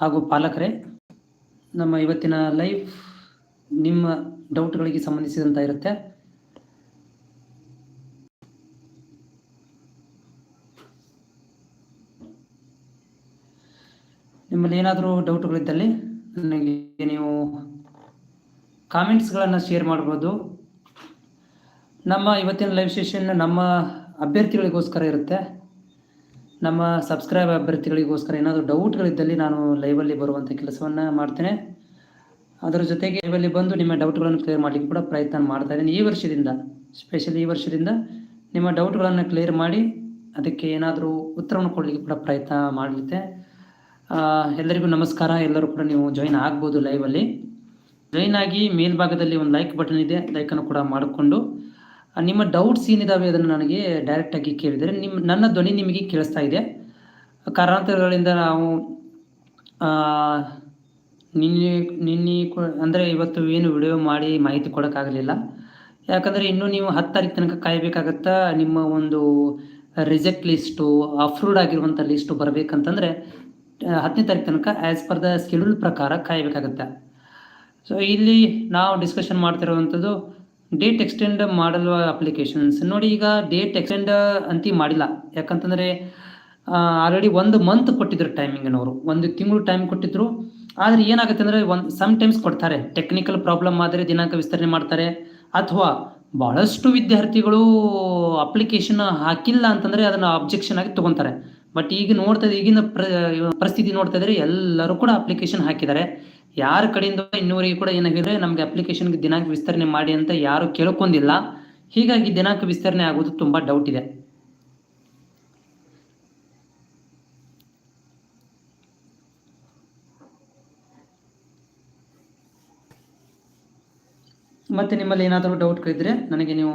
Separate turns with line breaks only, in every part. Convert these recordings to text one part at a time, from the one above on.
ಹಾಗೂ ಪಾಲಕರೇ, ನಮ್ಮ ಇವತ್ತಿನ ಲೈವ್ ನಿಮ್ಮ ಡೌಟ್ಗಳಿಗೆ ಸಂಬಂಧಿಸಿದಂತ ಇರುತ್ತೆ. ನಿಮ್ಮಲ್ಲಿ ಏನಾದರೂ ಡೌಟ್ಗಳಿದ್ದಲ್ಲಿ ನನಗೆ ನೀವು ಕಾಮೆಂಟ್ಸ್ಗಳನ್ನು ಶೇರ್ ಮಾಡ್ಬೋದು. ನಮ್ಮ ಇವತ್ತಿನ ಲೈವ್ ಸೆಷನ್ ನಮ್ಮ ಅಭ್ಯರ್ಥಿಗಳಿಗೋಸ್ಕರ ಇರುತ್ತೆ. ನಮ್ಮ ಸಬ್ಸ್ಕ್ರೈಬ್ ಅಭ್ಯರ್ಥಿಗಳಿಗೋಸ್ಕರ ಏನಾದರೂ ಡೌಟ್ಗಳಿದ್ದಲ್ಲಿ ನಾನು ಲೈವಲ್ಲಿ ಬರುವಂಥ ಕೆಲಸವನ್ನು ಮಾಡ್ತೇನೆ. ಅದರ ಜೊತೆಗೆ ಲೈವಲ್ಲಿ ಬಂದು ನಿಮ್ಮ ಡೌಟ್ಗಳನ್ನು ಕ್ಲಿಯರ್ ಮಾಡಲಿಕ್ಕೆ ಕೂಡ ಪ್ರಯತ್ನ ಮಾಡ್ತಾ ಇದ್ದೀನಿ. ಈ ವರ್ಷದಿಂದ, ಸ್ಪೆಷಲಿ ಈ ವರ್ಷದಿಂದ ನಿಮ್ಮ ಡೌಟ್ಗಳನ್ನು ಕ್ಲಿಯರ್ ಮಾಡಿ ಅದಕ್ಕೆ ಏನಾದರೂ ಉತ್ತರವನ್ನು ಕೊಡಲಿಕ್ಕೆ ಕೂಡ ಪ್ರಯತ್ನ ಮಾಡಲಿದ್ದೆ ಎಲ್ಲರಿಗೂ ನಮಸ್ಕಾರ. ಎಲ್ಲರೂ ಕೂಡ ನೀವು ಜಾಯಿನ್ ಆಗ್ಬೋದು ಲೈವಲ್ಲಿ. ಜಾಯಿನ್ ಆಗಿ ಮೇಲ್ಭಾಗದಲ್ಲಿ ಒಂದು ಲೈಕ್ ಬಟನ್ ಇದೆ. ಲೈಕನ್ನು ಕೂಡ ಮಾಡಿಕೊಂಡು ನಿಮ್ಮ ಡೌಟ್ಸ್ ಏನಿದಾವೆ ಅದನ್ನು ನನಗೆ ಡೈರೆಕ್ಟಾಗಿ ಕೇಳಿದರೆ ನಿಮ್ಮ ನನ್ನ ಧ್ವನಿ ನಿಮಗೆ ಕೇಳಿಸ್ತಾ ಇದೆ. ಕಾರಣಾಂತರಗಳಿಂದ ನಾವು ನಿನ್ನೆ ನಿನ್ನೆ ಅಂದರೆ ಇವತ್ತು ಏನು ವಿಡಿಯೋ ಮಾಡಿ ಮಾಹಿತಿ ಕೊಡೋಕ್ಕಾಗಲಿಲ್ಲ. ಯಾಕಂದರೆ ಇನ್ನೂ ನೀವು ಹತ್ತು ತಾರೀಕು ತನಕ ಕಾಯಬೇಕಾಗತ್ತಾ, ನಿಮ್ಮ ಒಂದು ರಿಜೆಕ್ಟ್ ಲಿಸ್ಟು ಅಪ್ರೂವ್ಡ್ ಆಗಿರುವಂಥ ಲಿಸ್ಟು ಬರಬೇಕಂತಂದರೆ ಹತ್ತನೇ ತಾರೀಕು ತನಕ ಆ್ಯಸ್ ಪರ್ ದ ಸ್ಕೆಡ್ಯೂಲ್ ಪ್ರಕಾರ ಕಾಯಬೇಕಾಗತ್ತೆ. ಸೊ ಇಲ್ಲಿ ನಾವು ಡಿಸ್ಕಷನ್ ಮಾಡ್ತಿರುವಂಥದ್ದು ಡೇಟ್ ಎಕ್ಸ್ಟೆಂಡ್ ಮಾಡಲ್ವ ಅಪ್ಲಿಕೇಶನ್ಸ್ ನೋಡಿ ಈಗ ಡೇಟ್ ಎಕ್ಸ್ಟೆಂಡ್ ಅಂತ ಮಾಡಿಲ್ಲ. ಯಾಕಂತಂದರೆ ಆಲ್ರೆಡಿ ಒಂದು ಮಂತ್ ಕೊಟ್ಟಿದ್ರು ಟೈಮಿಂಗಿನವರು ಒಂದು ತಿಂಗಳು ಟೈಮ್ ಕೊಟ್ಟಿದ್ರು. ಆದರೆ ಏನಾಗುತ್ತೆ ಅಂದರೆ ಒಂದು ಸಮ್ ಟೈಮ್ಸ್ ಕೊಡ್ತಾರೆ. ಟೆಕ್ನಿಕಲ್ ಪ್ರಾಬ್ಲಮ್ ಆದರೆ ದಿನಾಂಕ ವಿಸ್ತರಣೆ ಮಾಡ್ತಾರೆ. ಅಥವಾ ಭಾಳಷ್ಟು ವಿದ್ಯಾರ್ಥಿಗಳು ಅಪ್ಲಿಕೇಶನ್ ಹಾಕಿಲ್ಲ ಅಂತಂದರೆ ಅದನ್ನು ಅಬ್ಜೆಕ್ಷನ್ ಆಗಿ ತೊಗೊತಾರೆ. ಬಟ್ ಈಗ ನೋಡ್ತಾ ಈಗಿನ ಪ್ರ ಪರಿಸ್ಥಿತಿ ನೋಡ್ತಾ ಇದ್ರೆ ಎಲ್ಲರೂ ಕೂಡ ಅಪ್ಲಿಕೇಶನ್ ಹಾಕಿದ್ದಾರೆ. ಯಾರ ಕಡೆಯಿಂದ ಇನ್ನೂವರೆಗೆ ಕೂಡ ಏನಾಗಿದ್ರೆ ನಮಗೆ ಅಪ್ಲಿಕೇಶನ್ಗೆ ದಿನಾಂಕ ವಿಸ್ತರಣೆ ಮಾಡಿ ಅಂತ ಯಾರು ಕೇಳ್ಕೊಂಡಿಲ್ಲ. ಹೀಗಾಗಿ ದಿನಾಂಕ ವಿಸ್ತರಣೆ ಆಗೋದು ತುಂಬಾ ಡೌಟ್ ಇದೆ. ಮತ್ತೆ ನಿಮ್ಮಲ್ಲಿ ಏನಾದರೂ ಡೌಟ್ ಡೌಟ್ಗಳಿದ್ರೆ ನನಗೆ ನೀವು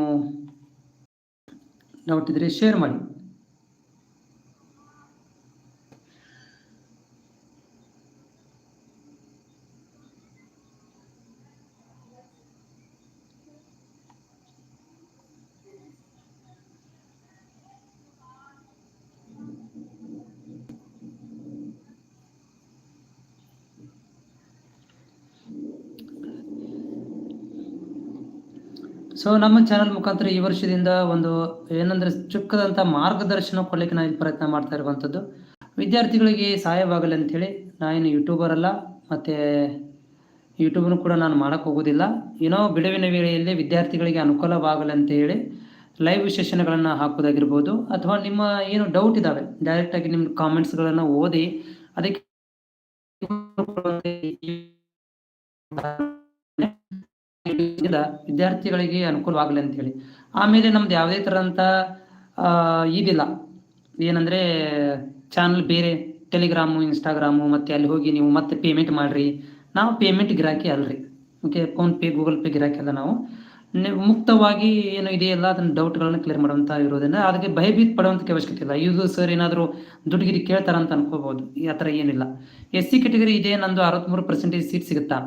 ಡೌಟ್ ಇದ್ರೆ ಶೇರ್ ಮಾಡಿ. ಸೊ ನಮ್ಮ ಚಾನಲ್ ಮುಖಾಂತರ ಈ ವರ್ಷದಿಂದ ಒಂದು ಏನಂದ್ರೆ ಚುಕ್ಕದಂತ ಮಾರ್ಗದರ್ಶನ ಕೊಡ್ಲಿಕ್ಕೆ ನಾನು ಪ್ರಯತ್ನ ಮಾಡ್ತಾ ಇರುವಂತದ್ದು ವಿದ್ಯಾರ್ಥಿಗಳಿಗೆ ಸಹಾಯವಾಗಲಿ ಅಂತ ಅಂತೇಳಿ ನಾನು ಯೂಟ್ಯೂಬರ್ ಅಲ್ಲ, ಮತ್ತೆ ಯೂಟ್ಯೂಬ್ನು ಕೂಡ ನಾನು ಮಾಡಕ್ ಹೋಗೋದಿಲ್ಲ. ಏನೋ ಬಿಡುವಿನ ವೇಳೆಯಲ್ಲಿ ವಿದ್ಯಾರ್ಥಿಗಳಿಗೆ ಅನುಕೂಲವಾಗಲಿ ಅಂತ ಹೇಳಿ ಲೈವ್ ಸೆಷನ್ಗಳನ್ನು ಹಾಕೋದಾಗಿರ್ಬೋದು ಅಥವಾ ನಿಮ್ಮ ಏನು ಡೌಟ್ ಇದಾವೆ ಡೈರೆಕ್ಟ್ ಆಗಿ ನಿಮ್ಮ ಕಾಮೆಂಟ್ಸ್ಗಳನ್ನು ಓದಿ, ಅದಕ್ಕೆ ಇದರಿಂದ ವಿದ್ಯಾರ್ಥಿಗಳಿಗೆ ಅನುಕೂಲವಾಗಲಿ ಅಂತ ಹೇಳಿ. ಆಮೇಲೆ ನಮ್ದು ಯಾವುದೇ ಆ, ಇದಿಲ್ಲ. ಏನಂದ್ರೆ ಚಾನಲ್ ಬೇರೆ ಟೆಲಿಗ್ರಾಮು ಇನ್ಸ್ಟಾಗ್ರಾಮು ಮತ್ತೆ ಅಲ್ಲಿ ಹೋಗಿ ನೀವು ಮತ್ತೆ ಪೇಮೆಂಟ್ ಮಾಡ್ರಿ. ನಾವು ಪೇಮೆಂಟ್ ಗಿರಾಕಿ ಅಲ್ರಿ. Okay phone pay Google pay ಗಿರಾಕಿ ಅಲ್ಲ ನಾವು. ನೀವು ಮುಕ್ತವಾಗಿ ಏನು ಇದೆಯಲ್ಲ ಅದನ್ನ ಡೌಟ್ಗಳನ್ನ ಕ್ಲಿಯರ್ ಮಾಡುವಂತ ಇರೋದ್ರಿಂದ ಅದಕ್ಕೆ ಭಯಭೀತ್ ಪಡುವಂತ ಅವಶ್ಯಕತೆ ಇಲ್ಲ. ಇದು ಸರ್ ಏನಾದರೂ ದುಡ್ಡುಗಿರಿ ಕೇಳ್ತಾರ ಅಂತ ಅನ್ಕೋಬಹುದು. ಈ ಥರ ಏನಿಲ್ಲ. ಎಸ್ ಸಿ ಕೆಟಗರಿ ಇದೆ ನಂದು ಅರವತ್ಮೂರು ಪರ್ಸೆಂಟೇಜ್ ಸೀಟ್ ಸಿಗುತ್ತಾ?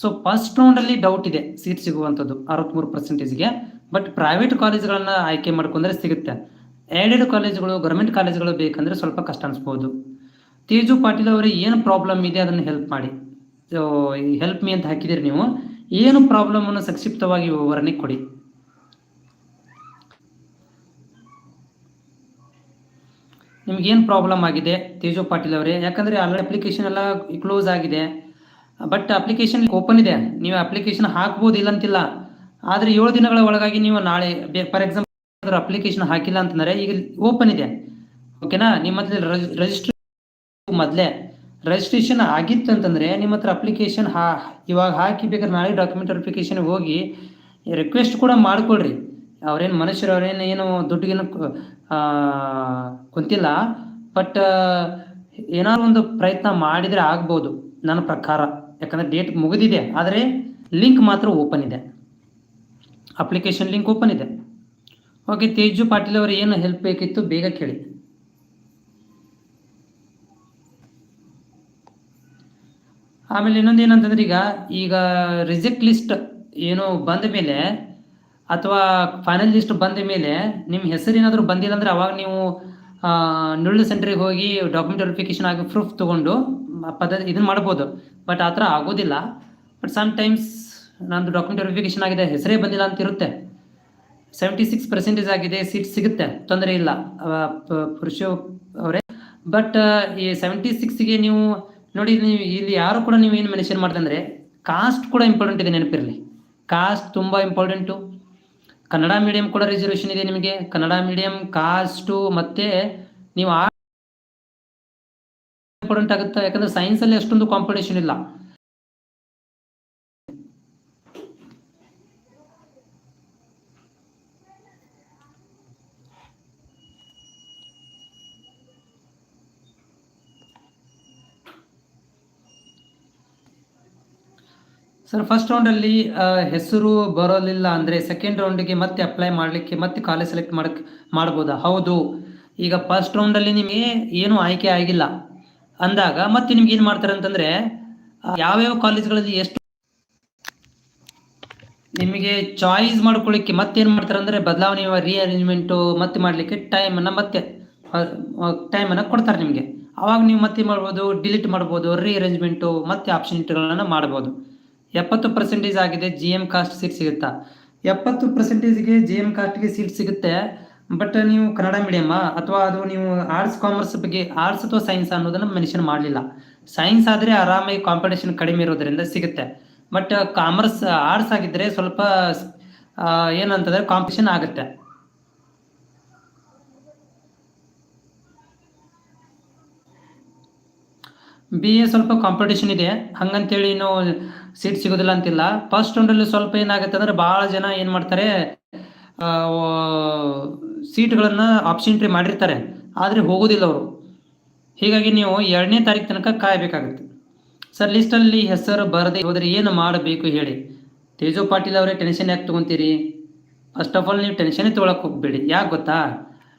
ಸೊ ಫಸ್ಟ್ ರೌಂಡಲ್ಲಿ ಡೌಟ್ ಇದೆ ಸೀಟ್ ಸಿಗುವಂಥದ್ದು ಅರವತ್ಮೂರು ಪರ್ಸೆಂಟೇಜ್ಗೆ ಬಟ್ ಪ್ರೈವೇಟ್ ಕಾಲೇಜ್ಗಳನ್ನ ಆಯ್ಕೆ ಮಾಡ್ಕೊಂಡ್ರೆ ಸಿಗುತ್ತೆ. ಎರಡೆರಡು ಕಾಲೇಜುಗಳು ಗೌರ್ಮೆಂಟ್ ಕಾಲೇಜುಗಳು ಬೇಕಂದ್ರೆ ಸ್ವಲ್ಪ ಕಷ್ಟ ಅನಿಸ್ಬೋದು. ತೇಜು ಪಾಟೀಲ್ ಅವರಿಗೆ ಏನು ಪ್ರಾಬ್ಲಮ್ ಇದೆ ಅದನ್ನು ಹೆಲ್ಪ್ ಮಾಡಿ? ಸೊ ಹೆಲ್ಪ್ ಮೀ ಅಂತ ಹಾಕಿದಿರಿ ನೀವು. ಏನು ಪ್ರಾಬ್ಲಮ್ ಅನ್ನು ಸಂಕ್ಷಿಪ್ತವಾಗಿ ವಿವರಣೆ ಕೊಡಿ. ನಿಮ್ಗೆ ಏನು ಪ್ರಾಬ್ಲಮ್ ಆಗಿದೆ ತೇಜು ಪಾಟೀಲ್ ಅವರೇ? ಯಾಕಂದ್ರೆ ಆಲ್ರೆಡಿ ಅಪ್ಲಿಕೇಶನ್ ಎಲ್ಲ ಕ್ಲೋಸ್ ಆಗಿದೆ. ಬಟ್ ಅಪ್ಲಿಕೇಶನ್ ಓಪನ್ ಇದೆ. ನೀವು ಅಪ್ಲಿಕೇಶನ್ ಹಾಕ್ಬೋದು ಇಲ್ಲ ಅಂತಿಲ್ಲ ಆದ್ರೆ ಏಳು ದಿನಗಳ ಒಳಗಾಗಿ ನೀವು ನಾಳೆ ಫಾರ್ ಎಕ್ಸಾಂಪಲ್ ಅಪ್ಲಿಕೇಶನ್ ಹಾಕಿಲ್ಲ ಅಂತಂದ್ರೆ ಈಗ ಓಪನ್ ಇದೆ. ಓಕೆನಾ ನಿಮ್ಮ ಹತ್ರ ರಿಜಿಸ್ಟ್ರ ಮೊದಲೇ. ರಿಜಿಸ್ಟ್ರೇಷನ್ ಆಗಿತ್ತು ಅಂತಂದ್ರೆ ನಿಮ್ಮ ಹತ್ರ ಅಪ್ಲಿಕೇಶನ್ ಹಾ ಇವಾಗ ಹಾಕಿ ಬೇಕಾದ್ರೆ ನಾಳೆ ಡಾಕ್ಯುಮೆಂಟ್ ವೆರಿಫಿಕೇಶನ್ ಹೋಗಿ ರಿಕ್ವೆಸ್ಟ್ ಕೂಡ ಮಾಡ್ಕೊಳ್ರಿ. ಅವ್ರೇನು ಮನುಷ್ಯರು, ಅವ್ರೇನು ಏನು ದುಡ್ಡಿಗೇನು ಕುಂತಿಲ್ಲ. ಬಟ್ ಏನಾದ್ರು ಒಂದು ಪ್ರಯತ್ನ ಮಾಡಿದರೆ ಆಗ್ಬೋದು ನನ್ನ ಪ್ರಕಾರ. ಯಾಕಂದ್ರೆ ಡೇಟ್ ಮುಗಿದಿದೆ, ಆದರೆ ಲಿಂಕ್ ಮಾತ್ರ ಓಪನ್ ಇದೆ. ಅಪ್ಲಿಕೇಶನ್ ಲಿಂಕ್ ಓಪನ್ ಇದೆ. ಓಕೆ ತೇಜು ಪಾಟೀಲ್ ಅವರು, ಏನು ಹೆಲ್ಪ್ ಬೇಕಿತ್ತು ಬೇಗ ಕೇಳಿ. ಆಮೇಲೆ ಇನ್ನೊಂದು ಏನಂತಂದ್ರೆ ಈಗ ಈಗ ರಿಜೆಕ್ಟ್ ಲಿಸ್ಟ್ ಏನು ಬಂದ ಮೇಲೆ, ಅಥವಾ ಫೈನಲ್ ಲಿಸ್ಟ್ ಬಂದ ಮೇಲೆ ನಿಮ್ಮ ಹೆಸರು ಏನಾದರೂ ಬಂದಿಲ್ಲ ಅಂದ್ರೆ ಅವಾಗ ನೀವು ನುಳ್ಳು ಸೆಂಟ್ರಿಗೆ ಹೋಗಿ ಡಾಕ್ಯುಮೆಂಟ್ ವೆರಿಫಿಕೇಶನ್ ಆಗಿ ಪ್ರೂಫ್ ತಗೊಂಡು ಪದ್ಧತಿ ಇದನ್ನ ಮಾಡ್ಬೋದು. ಬಟ್ ಆ ಥರ ಆಗೋದಿಲ್ಲ. ಬಟ್ ಸಮ್ ಟೈಮ್ಸ್ ನಂದು ಡಾಕ್ಯುಮೆಂಟ್ ವೆರಿಫಿಕೇಶನ್ ಆಗಿದೆ, ಹೆಸರೇ ಬಂದಿಲ್ಲ ಅಂತ ಇರುತ್ತೆ. ಸೆವೆಂಟಿ ಸಿಕ್ಸ್ ಪರ್ಸೆಂಟೇಜ್ ಆಗಿದೆ ಸೀಟ್ ಸಿಗುತ್ತೆ, ತೊಂದರೆ ಇಲ್ಲ. ಪುರುಷ ಅವರೇ. ಬಟ್ ಈ ಸೆವೆಂಟಿ ಸಿಕ್ಸ್ಗೆ ನೀವು ನೋಡಿ, ನೀವು ಇಲ್ಲಿ ಯಾರು ಕೂಡ ನೀವು ಏನು ಮೆನ್ಷನ್ ಅಂದರೆ ಕಾಸ್ಟ್ ಕೂಡ ಇಂಪಾರ್ಟೆಂಟ್ ಇದೆ ನೆನಪಿರಲಿ. ಕಾಸ್ಟ್ ತುಂಬ ಇಂಪಾರ್ಟೆಂಟು ಕನ್ನಡ ಮೀಡಿಯಂ ಕೂಡ ರಿಸರ್ವೇಷನ್ ಇದೆ ನಿಮಗೆ. ಕನ್ನಡ ಮೀಡಿಯಂ ಕಾಸ್ಟು ಮತ್ತೆ ನೀವು ಆ ಇಂಪಾರ್ಟೆಂಟ್ ಆಗುತ್ತೆ. ಯಾಕಂದ್ರೆ ಸೈನ್ಸ್ ಅಲ್ಲಿ ಅಷ್ಟೊಂದು ಕಾಂಪಿಟೇಷನ್ ಇಲ್ಲ. ಸರ್ ಫಸ್ಟ್ ರೌಂಡಲ್ಲಿ ಹೆಸರು ಬರೋಲಿಲ್ಲ ಅಂದ್ರೆ ಸೆಕೆಂಡ್ ರೌಂಡಿಗೆ ಮತ್ತೆ ಅಪ್ಲೈ ಮಾಡಲಿಕ್ಕೆ ಮತ್ತೆ ಕಾಲೇಜ್ ಸೆಲೆಕ್ಟ್ ಮಾಡಕ್, ಮಾಡ್ಬೋದಾ? ಹೌದು. ಈಗ ಫಸ್ಟ್ ರೌಂಡಲ್ಲಿ ನಿಮಗೆ ಏನು ಆಯ್ಕೆ ಆಗಿಲ್ಲ. ಅಂದಾಗ ಮತ್ತೆ ನಿಮ್ಗೆ ಏನು ಮಾಡ್ತಾರೆ ಅಂತಂದ್ರೆ ಯಾವ್ಯಾವ ಕಾಲೇಜ್ಗಳಲ್ಲಿ ಎಷ್ಟು ನಿಮಗೆ ಚಾಯ್ಸ್ ಮಾಡ್ಕೊಳ್ಳಿಕ್ಕೆ ಮತ್ತೇನು ಮಾಡ್ತಾರೆ ಅಂದ್ರೆ ಬದಲಾವಣೆ ರಿಅರೇಂಜ್ಮೆಂಟು ಮತ್ತೆ ಮಾಡ್ಲಿಕ್ಕೆ ಟೈಮ್ ಅನ್ನ ಮತ್ತೆ ಟೈಮನ್ನು ಕೊಡ್ತಾರೆ ನಿಮಗೆ. ಅವಾಗ ನೀವು ಮತ್ತೆ ಮಾಡ್ಬೋದು? ಡಿಲೀಟ್ ಮಾಡ್ಬೋದು ರಿಅರೇಂಜ್ಮೆಂಟು ಮತ್ತೆ ಆಪ್ಷನ್ಗಳನ್ನ ಮಾಡ್ಬೋದು. ಎಪ್ಪತ್ತು ಪರ್ಸೆಂಟೇಜ್ ಆಗಿದೆ ಜಿ ಎಂ ಕಾಸ್ಟ್ ಸೀಟ್ ಸಿಗುತ್ತಾ? ಎಪ್ಪತ್ತು ಪರ್ಸೆಂಟೇಜ್ಗೆ ಜಿ ಎಂ ಕಾಸ್ಟ್ಗೆ ಸೀಟ್ ಸಿಗುತ್ತೆ. ಬಟ್ ನೀವು ಕನ್ನಡ ಮೀಡಿಯಮ್ ಅಥವಾ ಅದು ನೀವು ಆರ್ಟ್ಸ್ ಕಾಮರ್ಸ್ ಬಗ್ಗೆ ಆರ್ಟ್ಸ್ ಅಥವಾ ಸೈನ್ಸ್ ಅನ್ನೋದನ್ನ ಮೆನ್ಷನ್ ಮಾಡಲಿಲ್ಲ. ಸೈನ್ಸ್ ಆದರೆ ಆರಾಮಾಗಿ ಕಾಂಪಿಟೇಷನ್ ಕಡಿಮೆ ಇರೋದ್ರಿಂದ ಸಿಗುತ್ತೆ. ಬಟ್ ಕಾಮರ್ಸ್ ಆರ್ಟ್ಸ್ ಆಗಿದ್ರೆ ಸ್ವಲ್ಪ ಏನಂತಂದ್ರೆ ಕಾಂಪಿಟೇಷನ್ ಆಗುತ್ತೆ. ಬಿ ಎ ಸ್ವಲ್ಪ ಕಾಂಪಿಟೇಷನ್ ಇದೆ. ಹಂಗಂತೇಳಿ ಇನ್ನು ಸೀಟ್ ಸಿಗೋದಿಲ್ಲ ಅಂತಿಲ್ಲ. ಫಸ್ಟ್ ರೌಂಡಲ್ಲಿ ಸ್ವಲ್ಪ ಏನಾಗುತ್ತೆ ಅಂದ್ರೆ ಭಾಳ ಜನ ಏನು ಮಾಡ್ತಾರೆ ಸೀಟ್ಗಳನ್ನು ಆಪ್ಷನ್ ಮಾಡಿರ್ತಾರೆ. ಆದರೆ ಹೋಗೋದಿಲ್ಲ ಅವರು. ಹೀಗಾಗಿ ನೀವು ಎರಡನೇ ತಾರೀಕು ತನಕ ಕಾಯಬೇಕಾಗುತ್ತೆ. ಸರ್ ಲಿಸ್ಟಲ್ಲಿ ಹೆಸರು, ಬರದೇ ಹೋದರೆ ಏನು ಮಾಡಬೇಕು ಹೇಳಿ. ತೇಜು ಪಾಟೀಲ್ ಅವರೇ ಟೆನ್ಷನ್ ಯಾಕೆ ತೊಗೊತೀರಿ? ಫಸ್ಟ್ ಆಫ್ ಆಲ್ ನೀವು ಟೆನ್ಷನ್ನೇ ತೊಗೊಳಕ್ಕೆ ಹೋಗಬೇಡಿ. ಯಾಕೆ ಗೊತ್ತಾ?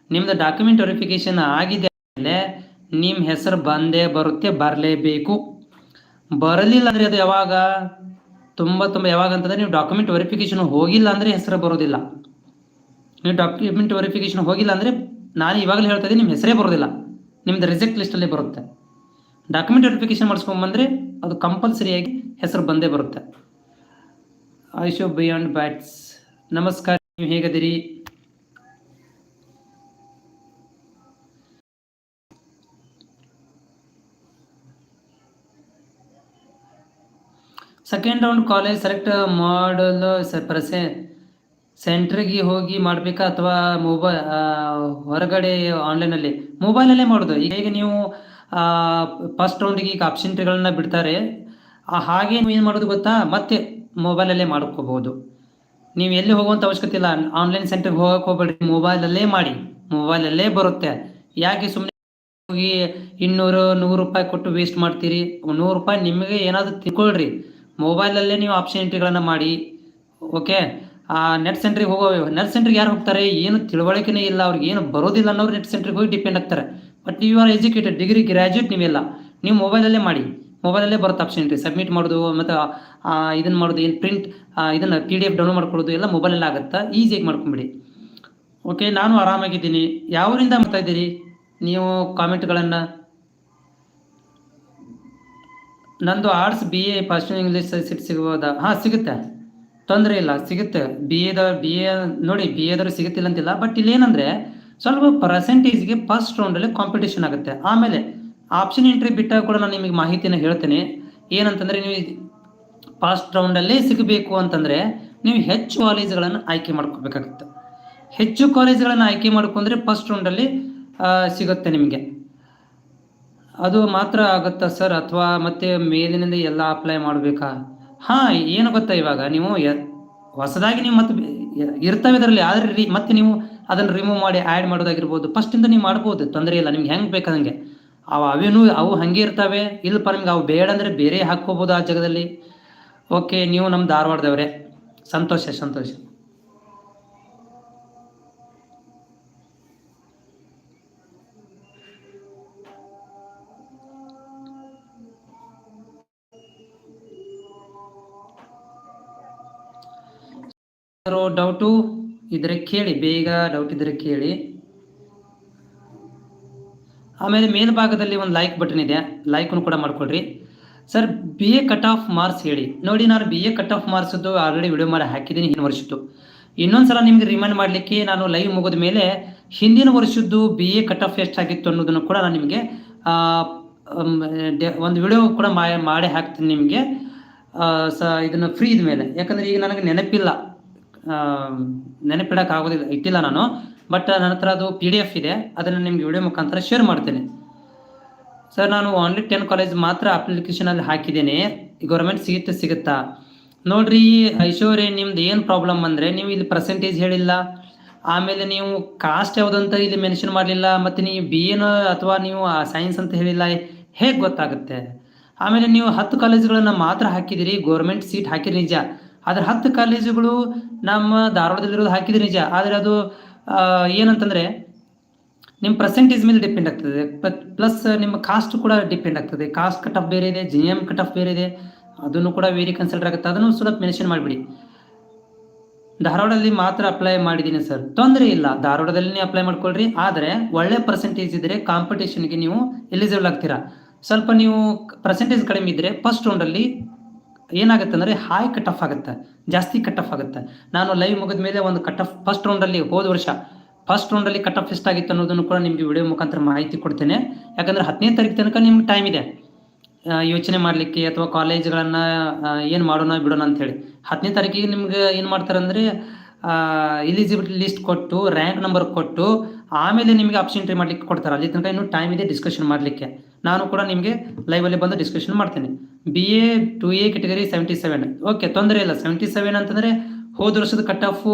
ನಿಮ್ಮದು ಡಾಕ್ಯುಮೆಂಟ್ ವೆರಿಫಿಕೇಷನ್ ಆಗಿದೆ ಮೇಲೆ ನಿಮ್ಮ ಹೆಸರು ಬಂದೇ ಬರುತ್ತೆ, ಬರಲೇಬೇಕು. ಬರಲಿಲ್ಲ ಅಂದರೆ ಅದು ಯಾವಾಗ? ತುಂಬ ತುಂಬ ಯಾವಾಗ ಅಂತಂದರೆ ನೀವು ಡಾಕ್ಯುಮೆಂಟ್ ವೆರಿಫಿಕೇಷನ್ ಹೋಗಿಲ್ಲ ಅಂದರೆ ಹೆಸರು ಬರೋದಿಲ್ಲ. ನೀವು ಡಾಕ್ಯುಮೆಂಟ್ ವೆರಿಫಿಕೇಶನ್ ಹೋಗಿಲ್ಲ ಅಂದರೆ ನಾನು ಇವಾಗಲೇ ಹೇಳ್ತಾ ಇದ್ದೀನಿ, ನಿಮ್ಮ ಹೆಸರೇ ಬರೋದಿಲ್ಲ. ನಿಮ್ಮದು ರಿಜೆಕ್ಟ್ ಲಿಸ್ಟಲ್ಲೇ ಬರುತ್ತೆ. ಡಾಕ್ಯುಮೆಂಟ್ ವೆರಿಫಿಕೇಶನ್ ಮಾಡಿಸ್ಕೊಂಬಂದರೆ ಅದು ಕಂಪಲ್ಸರಿಯಾಗಿ ಹೆಸರು ಬಂದೇ ಬರುತ್ತೆ. ಐಶೋ ಬಿಯಾಂಡ್ ಬ್ಯಾಟ್ಸ್ ನಮಸ್ಕಾರ, ನೀವು ಹೇಗದಿರಿ ಸೆಕೆಂಡ್ ರೌಂಡ್ ಕಾಲೇಜ್ ಸೆಲೆಕ್ಟ್ ಮಾಡಲು ಪರಸೆ ಸೆಂಟ್ರಿಗೆ ಹೋಗಿ ಮಾಡಬೇಕಾ ಅಥವಾ ಮೊಬೈಲ್ ಹೊರಗಡೆ ಆನ್ಲೈನ್ ಅಲ್ಲಿ? ಮೊಬೈಲ್ ಅಲ್ಲೇ ಮಾಡುದು. ಈಗ ನೀವು ಫಸ್ಟ್ ರೌಂಡಿಗೆ ಈಗ ಟ್ರಿಗಳನ್ನ ಬಿಡ್ತಾರೆ. ಹಾಗೆ ನೀವು ಏನು ಮಾಡೋದು ಗೊತ್ತಾ? ಮತ್ತೆ ಮೊಬೈಲಲ್ಲೇ ಮಾಡ್ಕೋಬಹುದು. ನೀವು ಎಲ್ಲಿ ಹೋಗುವಂತ ಅವಶ್ಯಕತೆ ಇಲ್ಲ. ಆನ್ಲೈನ್ ಸೆಂಟರ್ಗೆ ಹೋಗಕ್ಕೆ ಮೊಬೈಲ್ ಮೊಬೈಲಲ್ಲೇ ಮಾಡಿ. ಮೊಬೈಲಲ್ಲೇ ಬರುತ್ತೆ. ಯಾಕೆ ಸುಮ್ಮನೆ ಹೋಗಿ ಇನ್ನೂರು, ನೂರು ರೂಪಾಯಿ ಕೊಟ್ಟು ವೇಸ್ಟ್ ಮಾಡ್ತೀರಿ? ನೂರು ರೂಪಾಯಿ ನಿಮಗೆ ಏನಾದರೂ ತಿಳ್ಕೊಳ್ರಿ. ಮೊಬೈಲಲ್ಲೇ ನೀವು ಆಪ್ಷನ್ ಎಂಟ್ರಿಗಳನ್ನು ಮಾಡಿ. ಓಕೆ ಆ ನೆಟ್ ಸೆಂಟ್ರಿಗೆ ಹೋಗೋ ನೆಟ್ ಸೆಂಟ್ರಿಗೆ ಯಾರು ಹೋಗ್ತಾರೆ? ಏನು ತಿಳುವಳಿಕೆನೇ ಇಲ್ಲ. ಅವ್ರಿಗೆ ಏನು ಬರೋದಿಲ್ಲ ಅನ್ನೋರು ನೆಟ್ ಸೆಂಟ್ರಿಗೆ ಹೋಗಿ ಡಿಪೆಂಡ್ ಆಗ್ತಾರೆ. ಬಟ್ ನೀವು ಆರ್ ಎಜುಕೇಟೆಡ್ ಡಿಗ್ರಿ ಗ್ರ್ಯಾಜುಯೇಟ್ ನೀವೆಲ್ಲ. ನೀವು ಮೊಬೈಲಲ್ಲೇ ಮಾಡಿ. ಮೊಬೈಲಲ್ಲೇ ಬರುತ್ತೆ ಆಪ್ಷನ್ ರೀ ಸಬ್ಮಿಟ್ ಮಾಡೋದು, ಮತ್ತು ಇದನ್ನು ಮಾಡೋದು, ಏನು ಪ್ರಿಂಟ್ ಇದನ್ನು ಪಿ ಡಿ ಎಫ್ ಡೌನ್ಲೋಡ್ ಮಾಡ್ಕೊಳ್ಳೋದು ಎಲ್ಲ ಮೊಬೈಲಲ್ಲಿ ಆಗುತ್ತಾ? ಈಸಿಯಾಗಿ ಮಾಡ್ಕೊಂಬಿಡಿ. ಓಕೆ ನಾನು ಆರಾಮಾಗಿದ್ದೀನಿ. ಯಾವರಿಂದ ಮಾಡ್ತಾ ಇದ್ದೀರಿ? ನೀವು ಕಾಮೆಂಟ್ಗಳನ್ನು ನಂದು arts B A first English seat ಸಿಗ್ಬೋದಾ? ಹಾಂ, ಸಿಗುತ್ತೆ. ತೊಂದರೆ ಇಲ್ಲ, ಸಿಗುತ್ತೆ. ಬಿ ಎದ ಬಿ ಎ ನೋಡಿ ಬಿ ಎದವ್ರು ಸಿಗುತ್ತಿಲ್ಲ ಅಂತಿಲ್ಲ ಬಟ್ ಇಲ್ಲಿ ಏನಂದ್ರೆ ಸ್ವಲ್ಪ ಪರ್ಸೆಂಟೇಜ್ಗೆ ಫಸ್ಟ್ ರೌಂಡಲ್ಲಿ ಕಾಂಪಿಟೇಷನ್ ಆಗುತ್ತೆ. ಆಮೇಲೆ ಆಪ್ಷನ್ ಎಂಟ್ರಿ ಬಿಟ್ಟಾಗ ಕೂಡ ನಾನು ನಿಮಗೆ ಮಾಹಿತಿನ ಹೇಳ್ತೇನೆ. ಏನಂತಂದರೆ ನೀವು ಫಸ್ಟ್ ರೌಂಡಲ್ಲೇ ಸಿಗಬೇಕು ಅಂತಂದರೆ ನೀವು ಹೆಚ್ಚು ಕಾಲೇಜ್ಗಳನ್ನು ಆಯ್ಕೆ ಮಾಡ್ಕೋಬೇಕಾಗುತ್ತೆ. ಹೆಚ್ಚು ಕಾಲೇಜ್ಗಳನ್ನು ಆಯ್ಕೆ ಮಾಡ್ಕೊಂಡ್ರೆ ಫಸ್ಟ್ ರೌಂಡಲ್ಲಿ ಸಿಗುತ್ತೆ ನಿಮಗೆ. ಅದು ಮಾತ್ರ ಆಗುತ್ತಾ ಸರ್ ಅಥವಾ ಮತ್ತೆ ಮೇಲಿನಿಂದ ಎಲ್ಲ ಅಪ್ಲೈ ಮಾಡಬೇಕಾ? ಹಾಂ, ಏನು ಗೊತ್ತಾ ಇವಾಗ? ನೀವು ಹೊಸದಾಗಿ ನೀವು ಮತ್ತೆ ಇರ್ತವೆ ಇದರಲ್ಲಿ, ಆದ್ರೆ ಮತ್ತೆ ನೀವು ಅದನ್ನು ರಿಮೂವ್ ಮಾಡಿ ಆ್ಯಡ್ ಮಾಡೋದಾಗಿರ್ಬೋದು. ಇಂದ ನೀವು ಮಾಡ್ಬೋದು, ತೊಂದರೆ ಇಲ್ಲ, ನಿಮ್ಗೆ ಹೆಂಗೆ ಬೇಕಾದಂಗೆ ಅವು ಅವೇನು, ಅವು ಹಾಗೆ ಇರ್ತವೆ. ಇಲ್ಲಪ್ಪ, ನಿಮ್ಗೆ ಅವು ಬೇಡ ಅಂದ್ರೆ ಬೇರೆ ಹಾಕ್ಕೋಬೋದು ಆ ಜಾಗದಲ್ಲಿ. ಓಕೆ ನೀವು ನಮ್ಮ ಧಾರವಾಡದವ್ರೆ. ಸಂತೋಷ ಸಂತೋಷ. ಡೌಟು ಇದ್ರೆ ಕೇಳಿ, ಬೇಗ ಡೌಟ್ ಇದ್ರೆ ಕೇಳಿ. ಆಮೇಲೆ ಮೇಲ್ಭಾಗದಲ್ಲಿ ಒಂದು ಲೈಕ್ ಬಟನ್ ಇದೆ. ಲೈಕ್ನು ಕೂಡ ಮಾಡ್ಕೊಳ್ರಿ. Sir B A cut off marks ಹೇಳಿ. ನೋಡಿ, ನಾನು ಬಿ ಎ ಕಟ್ ಆಫ್ ಮಾರ್ಕ್ಸದ್ದು ಆಲ್ರೆಡಿ ವಿಡಿಯೋ ಮಾಡಿ ಹಾಕಿದ್ದೀನಿ ಹಿಂದಿನ ವರ್ಷದ್ದು. ಇನ್ನೊಂದ್ಸಲ ನಿಮ್ಗೆ ರಿಮೈಂಡ್ ಮಾಡಲಿಕ್ಕೆ ನಾನು ಲೈವ್ ಮುಗಿದ ಮೇಲೆ ಹಿಂದಿನ ವರ್ಷದ್ದು ಬಿ ಎ ಕಟ್ ಆಫ್ ಎಷ್ಟಾಗಿತ್ತು ಅನ್ನೋದನ್ನು ಕೂಡ ನಾನು ನಿಮಗೆ ಒಂದು ವಿಡಿಯೋ ಕೂಡ ಮಾಡಿ ಹಾಕ್ತೀನಿ ನಿಮಗೆ. ಸ, ಇದನ್ನು ಫ್ರೀ ಇದ್ಮೇಲೆ. ಯಾಕಂದ್ರೆ ಈಗ ನನಗೆ ನೆನಪಿಲ್ಲ. ನೆನಪಿಡಕ್ಕೆ ಆಗೋದಿಲ್ಲ ಇಟ್ಟಿಲ್ಲ ನಾನು. ಬಟ್ ನನ್ನ ಹತ್ರ ಅದು ಪಿ ಡಿ ಎಫ್ ಇದೆ. ಅದನ್ನು ನಿಮ್ಗೆ ವಿಡಿಯೋ ಮುಖಾಂತರ ಶೇರ್ ಮಾಡ್ತೇನೆ. ಸರ್ ನಾನು ಓನ್ಲಿ ಟೆನ್ ಕಾಲೇಜ್ ಮಾತ್ರ ಅಪ್ಲಿಕೇಶನಲ್ಲಿ ಹಾಕಿದ್ದೇನೆ. ಗೌರ್ಮೆಂಟ್ ಸೀಟ್ ಸಿಗುತ್ತಾ? ನೋಡ್ರಿ ಐಶ್ವರ್ಯ ನಿಮ್ದು ಏನು ಪ್ರಾಬ್ಲಮ್ ಅಂದರೆ ನೀವು ಇಲ್ಲಿ ಪರ್ಸೆಂಟೇಜ್ ಹೇಳಿಲ್ಲ. ಆಮೇಲೆ ನೀವು ಕಾಸ್ಟ್ ಯಾವುದಂತ ಇಲ್ಲಿ ಮೆನ್ಷನ್ ಮಾಡಲಿಲ್ಲ. ಮತ್ತು ನೀವು ಬಿ ಎನ್ ಅಥವಾ ನೀವು ಸೈನ್ಸ್ ಅಂತ ಹೇಳಿಲ್ಲ. ಹೇಗೆ ಗೊತ್ತಾಗುತ್ತೆ? ಆಮೇಲೆ ನೀವು ಹತ್ತು ಕಾಲೇಜುಗಳನ್ನು ಮಾತ್ರ ಹಾಕಿದಿರಿ ಗೌರ್ಮೆಂಟ್ ಸೀಟ್ ಹಾಕಿರಿ ನಿಜ ಆದರೆ ಹತ್ತು ಕಾಲೇಜುಗಳು ನಮ್ಮ ಧಾರವಾಡದಲ್ಲಿರೋದು ಹಾಕಿದ್ರೆ ನಿಜ. ಆದರೆ ಅದು ಏನಂತಂದ್ರೆ ನಿಮ್ಮ ಪರ್ಸೆಂಟೇಜ್ ಮೇಲೆ ಡಿಪೆಂಡ್ ಆಗ್ತದೆ. ಪ್ಲಸ್ ನಿಮ್ಮ ಕಾಸ್ಟ್ ಕೂಡ ಡಿಪೆಂಡ್ ಆಗ್ತದೆ. ಕಾಸ್ಟ್ ಕಟ್ ಆಫ್ ಬೇರೆ ಇದೆ ಜಿ ಎಂ ಕಟ್ ಆಫ್ ಬೇರೆ ಇದೆ. ಅದನ್ನು ಕೂಡ ವೇರಿ ಕನ್ಸಿಡರ್ ಆಗುತ್ತೆ. ಅದನ್ನು ಸ್ವಲ್ಪ ಮೆನ್ಷನ್ ಮಾಡಿಬಿಡಿ. ಧಾರವಾಡದಲ್ಲಿ ಮಾತ್ರ ಅಪ್ಲೈ ಮಾಡಿದ್ದೀನಿ ಸರ್ ತೊಂದರೆ ಇಲ್ಲ. ಧಾರವಾಡದಲ್ಲಿ ಅಪ್ಲೈ ಮಾಡ್ಕೊಳ್ರಿ. ಆದರೆ ಒಳ್ಳೆ ಪರ್ಸೆಂಟೇಜ್ ಇದ್ದರೆ ಕಾಂಪಿಟೇಷನ್ಗೆ ನೀವು ಎಲಿಜಿಬಲ್ ಆಗ್ತೀರಾ. ಸ್ವಲ್ಪ ನೀವು ಪರ್ಸೆಂಟೇಜ್ ಕಡಿಮೆ ಇದ್ದರೆ ಫಸ್ಟ್ ರೌಂಡಲ್ಲಿ ಏನಾಗುತ್ತೆ ಅಂದರೆ ಹಾಯ್ ಕಟ್ ಆಫ್ ಆಗುತ್ತೆ, ಜಾಸ್ತಿ ಕಟ್ ಆಫ್ ಆಗುತ್ತೆ. ನಾನು ಲೈವ್ ಮುಗಿದ ಮೇಲೆ ಒಂದು ಕಟ್ ಆಫ್ ಫಸ್ಟ್ ರೌಂಡಲ್ಲಿ ಹೋದ ವರ್ಷ ಫಸ್ಟ್ ರೌಂಡಲ್ಲಿ ಕಟ್ ಆಫ್ ಎಷ್ಟಾಗಿತ್ತು ಅನ್ನೋದನ್ನು ಕೂಡ ನಿಮಗೆ ವಿಡಿಯೋ ಮುಖಾಂತರ ಮಾಹಿತಿ ಕೊಡ್ತೇನೆ. ಯಾಕಂದರೆ ಹತ್ತನೇ ತಾರೀಕು ತನಕ ನಿಮ್ಗೆ ಟೈಮ್ ಇದೆ. ಯೋಚನೆ ಮಾಡಲಿಕ್ಕೆ ಅಥವಾ ಕಾಲೇಜ್ಗಳನ್ನು ಏನು ಮಾಡೋಣ ಬಿಡೋಣ ಅಂತೇಳಿ ಹತ್ತನೇ ತಾರೀಕಿಗೆ ನಿಮ್ಗೆ ಏನು ಮಾಡ್ತಾರೆ ಅಂದರೆ ಇಲಿಜಿಬಿಲಿಟಿ ಲಿಸ್ಟ್ ಕೊಟ್ಟು ರ್ಯಾಂಕ್ ನಂಬರ್ ಕೊಟ್ಟು, ಆಮೇಲೆ ನಿಮಗೆ ಎಂಟ್ರಿ ಮಾಡಲಿಕ್ಕೆ ಕೊಡ್ತಾರೆ. ಅಲ್ಲಿ ತನಕ ಇನ್ನೂ ಟೈಮ್ ಇದೆ ಡಿಸ್ಕಷನ್ ಮಾಡಲಿಕ್ಕೆ. ನಾನು ಕೂಡ ನಿಮಗೆ ಲೈವಲ್ಲಿ ಬಂದು ಡಿಸ್ಕಷನ್ ಮಾಡ್ತೇನೆ. B A two A category seventy seven okay ತೊಂದರೆ ಇಲ್ಲ. ಸೆವೆಂಟಿ ಸೆವೆನ್ ಅಂತಂದರೆ ಹೋದ ವರ್ಷದ ಕಟ್ ಆಫು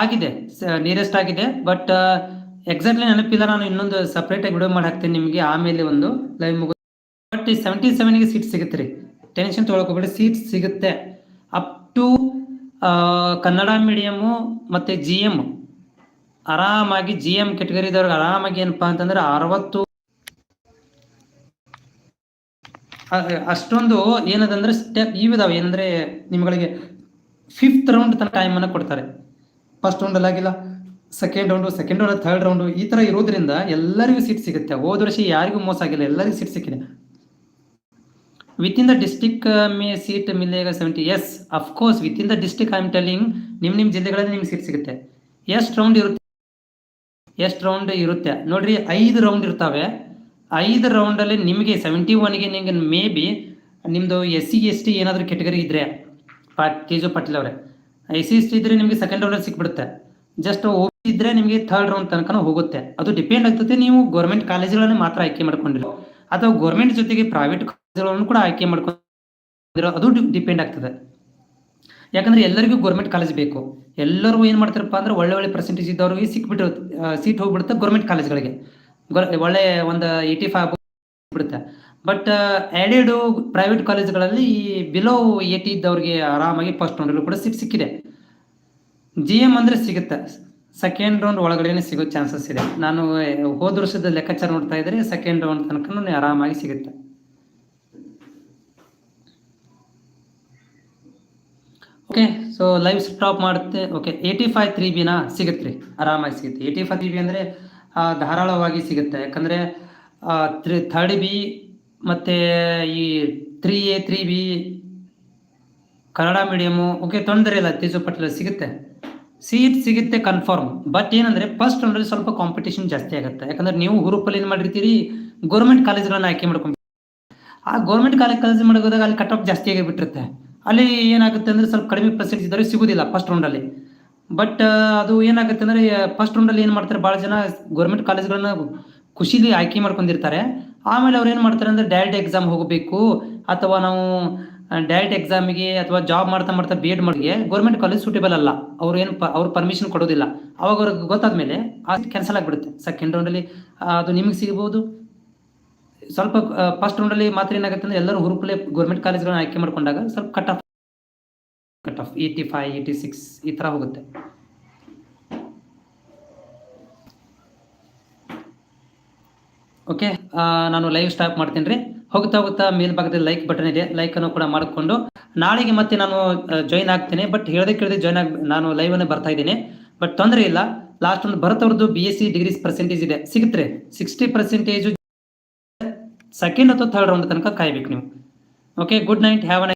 ಆಗಿದೆ. ನಿಯರೆಸ್ಟ್ ಆಗಿದೆ. ಬಟ್ ಎಕ್ಸಾಕ್ಟ್ಲಿ ನೆನಪಿಲ್ಲ. ನಾನು ಇನ್ನೊಂದು ಸಪ್ರೇಟಾಗಿ ವಿಡಿಯೋ ಮಾಡಿ ಹಾಕ್ತೀನಿ ನಿಮಗೆ. ಆಮೇಲೆ ಒಂದು ಲೈವ್ ಮುಗು ಬಟ್ ಈ ಸೆವೆಂಟಿ ಸೆವೆನ್ಗೆ ಸೀಟ್ ಸಿಗುತ್ತೆ ರೀ. ಟೆನ್ಷನ್ ತೊಗೊಳಕೋಬೇಡಿ. ಸೀಟ್ ಸಿಗುತ್ತೆ. ಅಪ್ ಟು ಕನ್ನಡ ಮೀಡಿಯಮು ಮತ್ತು ಜಿ ಎಂ ಆರಾಮಾಗಿ ಜಿ ಎಂ ಕೆಟಗರಿದವ್ರಿಗೆ ಆರಾಮಾಗಿ ಏನಪ್ಪ ಅಂತಂದ್ರೆ ಅರವತ್ತು ಅ- ಅಷ್ಟೊಂದು ಏನದಂದ್ರೆ ಸ್ಟೆಪ್ ಇವಿದಾವೆ ಏನಂದ್ರೆ ನಿಮ್ಗಳಿಗೆ ಫಿಫ್ತ್ ರೌಂಡ್ ತನಕ ಅನ್ನ ಕೊಡ್ತಾರೆ. ಫಸ್ಟ್ ರೌಂಡ್ ಆಗಿಲ್ಲ second round second round third round ಈ ಥರ ಇರೋದ್ರಿಂದ ಎಲ್ಲರಿಗೂ ಸೀಟ್ ಸಿಗುತ್ತೆ. ಹೋದ ವರ್ಷ ಯಾರಿಗೂ ಮೋಸ ಆಗಿಲ್ಲ, ಎಲ್ಲರಿಗೂ ಸೀಟ್ ಸಿಕ್ಕಿದೆ. ವಿತ್ ಇನ್ ದ ಡಿಸ್ಟಿಕ್ ಮೇ seat ಮಿಲೇಗ seventy yes of course with in the district I am telling ನಿಮ್ಮ ನಿಮ್ಮ ಜಿಲ್ಲೆಗಳಲ್ಲಿ ನಿಮ್ಗೆ ಸೀಟ್ ಸಿಗುತ್ತೆ. ಎಷ್ಟು ರೌಂಡ್ ಇರುತ್ತೆ. ಎಷ್ಟು ರೌಂಡ್ ಇರುತ್ತೆ. ನೋಡ್ರಿ, ಐದು ರೌಂಡ್ ಇರ್ತವೆ. ಐದು ರೌಂಡಲ್ಲಿ ನಿಮಗೆ ಸೆವೆಂಟಿ ಒನ್ಗೆ ನಿಮಗೆ ಮೇ ಬಿ ನಿಮ್ಮದು ಎಸ್ ಸಿ ಎಸ್ ಟಿ ಏನಾದರೂ ಕೆಟಗರಿ ಇದ್ದರೆ ಪಾ ತೇಜು ಪಾಟೀಲ್ ಅವರೇ. ಎಸ್ ಸಿ ಎಸ್ ಟಿ ಇದ್ದರೆ ನಿಮಗೆ ಸೆಕೆಂಡ್ ರೌಂಡಲ್ಲಿ ಸಿಕ್ಬಿಡುತ್ತೆ. ಜಸ್ಟ್ ಓ ಇದ್ದರೆ ನಿಮಗೆ ಥರ್ಡ್ ರೌಂಡ್ ತನಕ ಹೋಗುತ್ತೆ. ಅದು ಡಿಪೆಂಡ್ ಆಗ್ತದೆ, ನೀವು ಗೌರ್ಮೆಂಟ್ ಕಾಲೇಜುಗಳನ್ನು ಮಾತ್ರ ಆಯ್ಕೆ ಮಾಡ್ಕೊಂಡಿರೋ. ಅಥವಾ ಗೌರ್ಮೆಂಟ್ ಜೊತೆಗೆ ಪ್ರೈವೇಟ್ ಕಾಲೇಜುಗಳನ್ನು ಕೂಡ ಆಯ್ಕೆ ಮಾಡ್ಕೊಂಡಿರೋ, ಅದು ಡಿಪೆಂಡ್ ಆಗ್ತದೆ. ಯಾಕಂದ್ರೆ ಎಲ್ಲರಿಗೂ ಗೌರ್ಮೆಂಟ್ ಕಾಲೇಜ್ ಬೇಕು. ಎಲ್ಲರೂ ಏನು ಮಾಡ್ತಾರಪ್ಪ ಅಂದ್ರೆ ಒಳ್ಳೆ ಒಳ್ಳೆ ಪರ್ಸೆಂಟೇಜ್ ಇದ್ದವ್ರಿಗೆ ಸಿಕ್ಬಿಟ್ಟು ಸೀಟ್ ಹೋಗ್ಬಿಡುತ್ತೆ ಗೌರ್ಮೆಂಟ್ ಕಾಲೇಜ್ಗಳಿಗೆ ಒಳ್ಳೆ ಒಂದು ಏಯ್ಟಿ ಫೈವ್ ಬಿಡುತ್ತೆ ಬಟ್ ಆ್ಯಡೆಡು ಪ್ರೈವೇಟ್ ಕಾಲೇಜ್ಗಳಲ್ಲಿ ಈ ಬಿಲೋ ಏಯ್ಟಿ ಇದ್ದವ್ರಿಗೆ ಆರಾಮಾಗಿ ಫಸ್ಟ್ ರೌಂಡಲ್ಲೂ ಕೂಡ ಸಿಕ್, ಸಿಕ್ಕಿದೆ. ಜಿ ಎಂ ಅಂದರೆ ಸಿಗುತ್ತೆ. ಸೆಕೆಂಡ್ ರೌಂಡ್ ಒಳಗಡೆನೆ ಸಿಗೋ ಚಾನ್ಸಸ್ ಇದೆ. ನಾನು ಹೋದ ವರ್ಷದ ಲೆಕ್ಕಾಚಾರ ನೋಡ್ತಾ ಇದ್ರೆ ಸೆಕೆಂಡ್ ರೌಂಡ್ ತನಕ ಆರಾಮಾಗಿ ಸಿಗುತ್ತೆ. ಓಕೆ ಸೊ ಲೈವ್ ಸ್ಟಾಪ್ ಮಾಡುತ್ತೆ. ಓಕೆ ಏಯ್ಟಿ ಫೈವ್ ತ್ರೀ ಬಿನ ಸಿಗುತ್ತೆ ರೀ. ಆರಾಮಾಗಿ ಸಿಗುತ್ತೆ. ಏಯ್ಟಿ ಫೈವ್ ತ್ರೀ ಬಿ ಅಂದರೆ ಧಾರಾಳವಾಗಿ ಸಿಗುತ್ತೆ. ಯಾಕಂದರೆ ತ್ರಿ ಥರ್ಡ್ ಬಿ ಮತ್ತು ಈ three A three B Kannada medium okay ತೊಂದರೆ ಇಲ್ಲ ತೇಜು ಸಿಗುತ್ತೆ. ಸೀಟ್ ಸಿಗುತ್ತೆ ಕನ್ಫರ್ಮ್ ಬಟ್ ಏನಂದರೆ ಫಸ್ಟ್ ಅಂದರೆ ಸ್ವಲ್ಪ ಕಾಂಪಿಟೇಷನ್ ಜಾಸ್ತಿ ಆಗುತ್ತೆ. ಯಾಕಂದ್ರೆ, ನೀವು ಹುರುಪಲ್ಲಿ ಏನು ಮಾಡಿರ್ತೀರಿ ಗೌರ್ಮೆಂಟ್ ಕಾಲೇಜ್ಗಳನ್ನ ಆಯ್ಕೆ ಮಾಡ್ಕೊಂಡು ಆ ಗೌರ್ಮೆಂಟ್ ಕಾಲೇಜ್ ಕಾಲೇಜ್ ಮಾಡೋದಾಗ ಅಲ್ಲಿ ಕಟ್ ಆಫ್ ಜಾಸ್ತಿ ಆಗಿಬಿಟ್ಟಿರುತ್ತೆ. ಅಲ್ಲಿ ಏನಾಗುತ್ತೆ ಅಂದರೆ ಸ್ವಲ್ಪ ಕಡಿಮೆ ಪರ್ಸೆಂಟೇಜ್ ಇದ್ದಾರೆ ಸಿಗೋದಿಲ್ಲ ಫಸ್ಟ್ ರೌಂಡಲ್ಲಿ ಬಟ್ ಅದು ಏನಾಗುತ್ತೆ ಅಂದ್ರೆ ಫಸ್ಟ್ ರೌಂಡಲ್ಲಿ ಏನು ಮಾಡ್ತಾರೆ ಭಾಳ ಜನ ಗೌರ್ಮೆಂಟ್ ಕಾಲೇಜ್ಗಳನ್ನ ಖುಷಿಲಿ ಆಯ್ಕೆ ಮಾಡ್ಕೊಂಡಿರ್ತಾರೆ. ಆಮೇಲೆ ಅವ್ರು ಏನು ಮಾಡ್ತಾರೆ ಅಂದ್ರೆ ಡೈರೆಕ್ಟ್ ಎಕ್ಸಾಮ್ ಹೋಗಬೇಕು. ಅಥವಾ ನಾವು ಡೈರೆಕ್ಟ್ ಎಕ್ಸಾಮಿಗೆ ಅಥವಾ ಜಾಬ್ ಮಾಡ್ತಾ ಮಾಡ್ತಾ ಬಿ ಎಡ್ ಮಾಡಿಗೆ ಗೌರ್ಮೆಂಟ್ ಕಾಲೇಜ್ ಸೂಟೇಬಲ್ ಅಲ್ಲ. ಅವ್ರು ಏನು ಅವ್ರು ಪರ್ಮಿಷನ್ ಕೊಡೋದಿಲ್ಲ. ಅವಾಗ ಅವ್ರಿಗೆ ಗೊತ್ತಾದ್ಮೇಲೆ ಅದು ಕ್ಯಾನ್ಸಲ್ ಆಗಿಬಿಡುತ್ತೆ. ಸೆಕೆಂಡ್ ರೌಂಡಲ್ಲಿ ಅದು ನಿಮಗೆ ಸಿಗ್ಬೋದು. ಸ್ವಲ್ಪ ಫಸ್ಟ್ ರೌಂಡಲ್ಲಿ ಮಾತ್ರ ಏನಾಗುತ್ತೆ ಅಂದ್ರೆ ಎಲ್ಲರೂ ಹುರುಪಲೆ ಗೌರ್ಮೆಂಟ್ ಕಾಲೇಜ್ಗಳನ್ನ ಆಯ್ಕೆ ಮಾಡ್ಕೊಂಡಾಗ ಸ್ವಲ್ಪ cut off cut off eighty five eighty six ಈ ಥರ ಹೋಗುತ್ತೆ. ಓಕೆ ನಾನು ಲೈವ್ ಸ್ಟಾಪ್ ಮಾಡ್ತೀನಿ ರೀ. ಹೋಗ್ತಾ ಹೋಗ್ತಾ ಮೇಲ್ಭಾಗದಲ್ಲಿ ಲೈಕ್ ಬಟನ್ ಇದೆ. ಲೈಕ್ ಅನ್ನು ಕೂಡ ಮಾಡಿಕೊಂಡು ನಾಳೆಗೆ ಮತ್ತೆ ನಾನು ಜಾಯಿನ್ ಆಗ್ತೇನೆ. ಬಟ್ ಹೇಳದೆ ಕೇಳದೆ ಜಾಯ್ನ್ ಆಗಿ, ನಾನು ಲೈವ್ ಅನ್ನು ಬರ್ತಾ ಇದ್ದೀನಿ. ಬಟ್ ತೊಂದರೆ ಇಲ್ಲ. ಲಾಸ್ಟ್ ಒಂದು Bharat B S C degrees percentage ಇದೆ. ಸಿಗುತ್ತೆ ಸಿಕ್ಸ್ಟಿ ಪರ್ಸೆಂಟೇಜು ಸೆಕೆಂಡ್ ಅಥವಾ ಥರ್ಡ್ ರೌಂಡ್ ತನಕ ಕಾಯ್ಬೇಕು ನೀವು. Okay good night have a